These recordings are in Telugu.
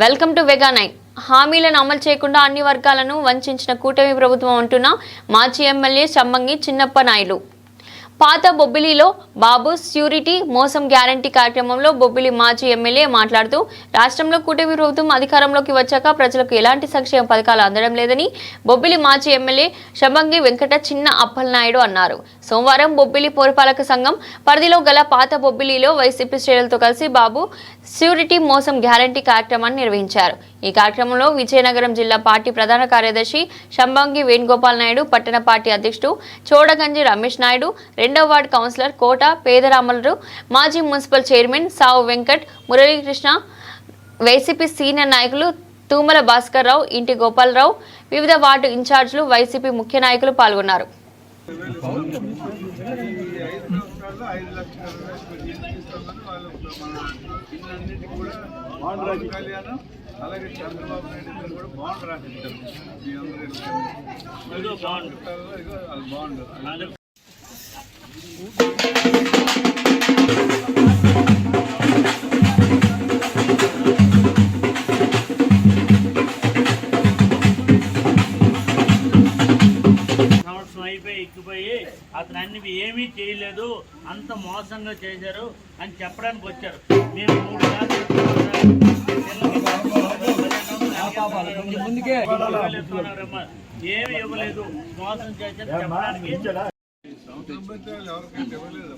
Welcome to వెగా nine. హామీలను అమలు చేయకుండా అన్ని వర్గాలను వంచిన కూటమి ప్రభుత్వం అంటున్న మాజీ ఎమ్మెల్యే చమ్మంగి చిన్నప్ప నాయుడు. పాత బొబ్బిలిలో బాబు స్యూరిటీ మోసం గ్యారంటీ కార్యక్రమంలో బొబ్బిలి మాజీ ఎమ్మెల్యే మాట్లాడుతూ రాష్ట్రంలో కూటమి ప్రభుత్వం అధికారంలోకి వచ్చాక ప్రజలకు ఎలాంటి సంక్షేమ పథకాలు అందడం లేదని బొబ్బిలి మాజీ ఎమ్మెల్యే షబంగి వెంకట చిన్న అప్పలనాయుడు అన్నారు. సోమవారం బొబ్బిలి పురపాలక సంఘం పరిధిలో గల పాత బొబ్బిలిలో వైసీపీ శ్రేణులతో కలిసి బాబు స్యూరిటీ మోసం గ్యారంటీ కార్యక్రమాన్ని నిర్వహించారు. ఈ కార్యక్రమంలో విజయనగరం జిల్లా పార్టీ ప్రధాన కార్యదర్శి షంబంగి వేణుగోపాల్ నాయుడు పట్టణ పార్టీ అధ్యక్షుడు చోడగంజి రమేష్ నాయుడు రెండవ వార్డు కౌన్సిలర్ కోట పేదరామలరు మాజీ మున్సిపల్ చైర్మన్ సావు వెంకట్ మురళీకృష్ణ వైసీపీ సీనియర్ నాయకులు తూమల భాస్కర్ రావు ఇంటి గోపాలరావు వివిధ వార్డు ఇన్ఛార్జీలు వైసీపీ ముఖ్య నాయకులు పాల్గొన్నారు. ఇస్తామని వాళ్ళు మన ఇన్నన్నిటికీ కూడా పవన్ కళ్యాణ్ అలాగే చంద్రబాబు నాయుడు ఇద్దరు కూడా బాండ్ రాసిస్తారు మీ అందరూ బాండ్ బాండ్ ఎక్కిపోయి అతను అన్ని ఏమీ చేయలేదు అంత మోసంగా చేశారు అని చెప్పడానికి వచ్చారు. మేము మూడు ఏమి ఇవ్వలేదు మోసం చేశారు చెప్పడానికి పెట్టి వాళ్ళు ఎవరికైతే ఇవ్వలేదు.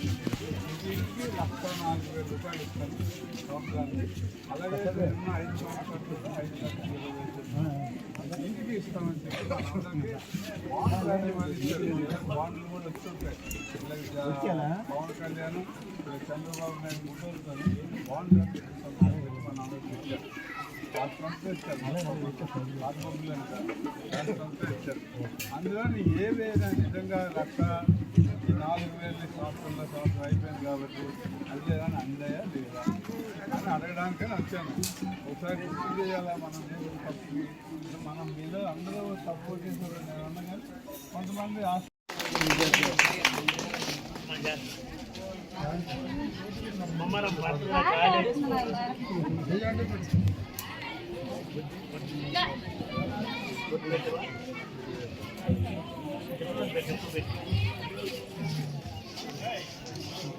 ఇంటికి లక్ష నాలుగు వేల రూపాయలు ఇస్తాను సంవత్సరానికి అలాగే ఉన్న ఐదు సంవత్సరాలు ఐదు ఇంటికి ఇస్తామని చెప్పి మనందరికీ బాండ్లు అన్ని వాళ్ళు బాండ్లు కూడా వస్తుంటాయి పవన్ కళ్యాణ్ చంద్రబాబు నాయుడు ముగ్గురుతో బాండ్లు అన్ని అందులో ఏదైనా నిజంగా ఇచ్చారు సంవత్సరం అయిపోయింది కాబట్టి అడిగేదాన్ని అందాయా లేదా? అని అడగడానికి వచ్చాను. ఒకసారి గుర్తు చేయాలా మనం తప్పు మనం మీద అందరూ సపోర్ట్ చేసిన కొంతమంది ఆస్తి మమ్మల్ని